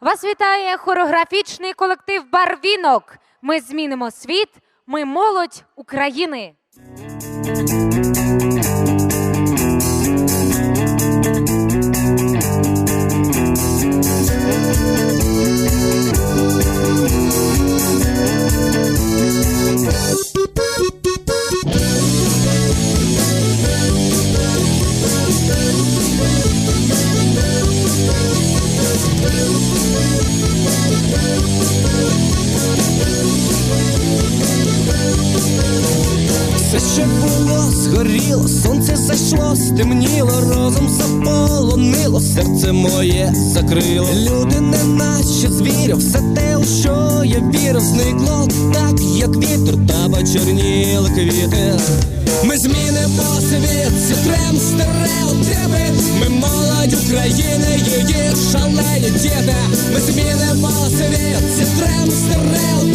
Вас вітає хореографічний колектив Барвінок. Ми змінимо світ. Ми молодь України. Що було, згоріло, сонце зайшло, стемніло, розум заполонило, серце моє закрило. Люди не наче звірів, все те, у що я вірив, зникло так, як вітер, та почерніли квіти. Ми змінимо світ, зітрем стереотипи, ми молодь України, її шалені діти. Ми змінимо світ, зітрем стереотипи,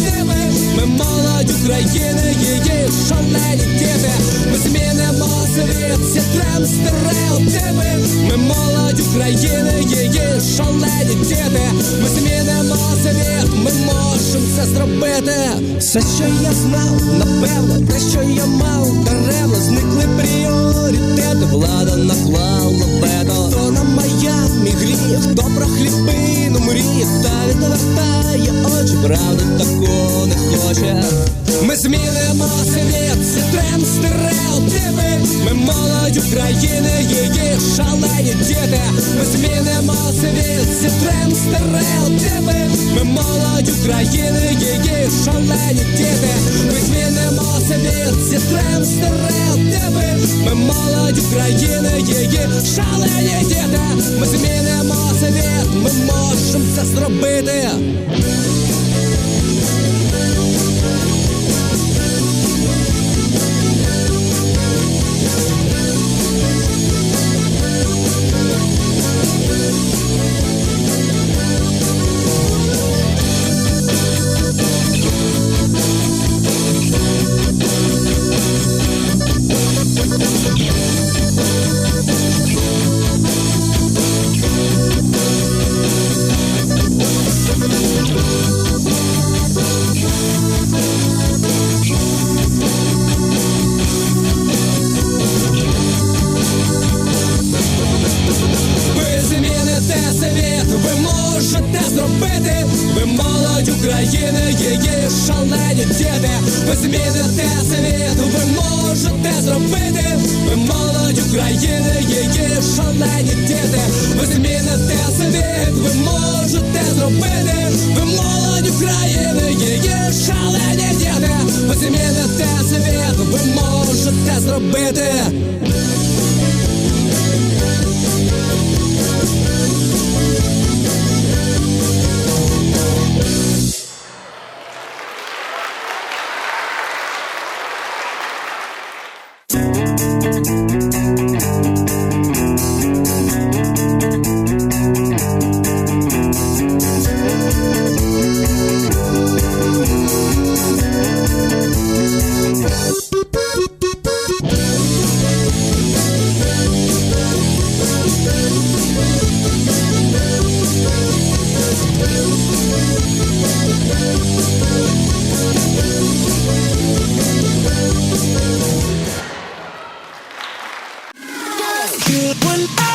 України, її шалені діти. Ми змінимо світ, зітрем стереотипи, ми молодь України, її шалені діти. Ми змінимо світ, ми можемо це зробити. Все, що я знав, напевно, те, що я мав, даремно зникли пріоритети. Влада наклала вето. То на моя мій гріх, хто про хлібину мріє, та відвертає очі, правди такого не хоче. Ми змінимо світ, зітрем стереотипи. Ми молодь України, її шалені діти. Ми змінимо світ, зітрем стереотипи. Ми молодь України, її шалені діти. Ми змінимо світ, зітрем стереотипи. Ми молодь України, її шалені діти. Ми змінимо світ, ми можемо це зробити. Можете. Ви молодь України, її шалені діти. Ви зміните світ, ви можете зробити. Ви молодь України, її шалені діти. Ви зміните світ, ви можете зробити. Ви молодь України, її шалені діти. Ви зміните світ, ви можете зробити. good when I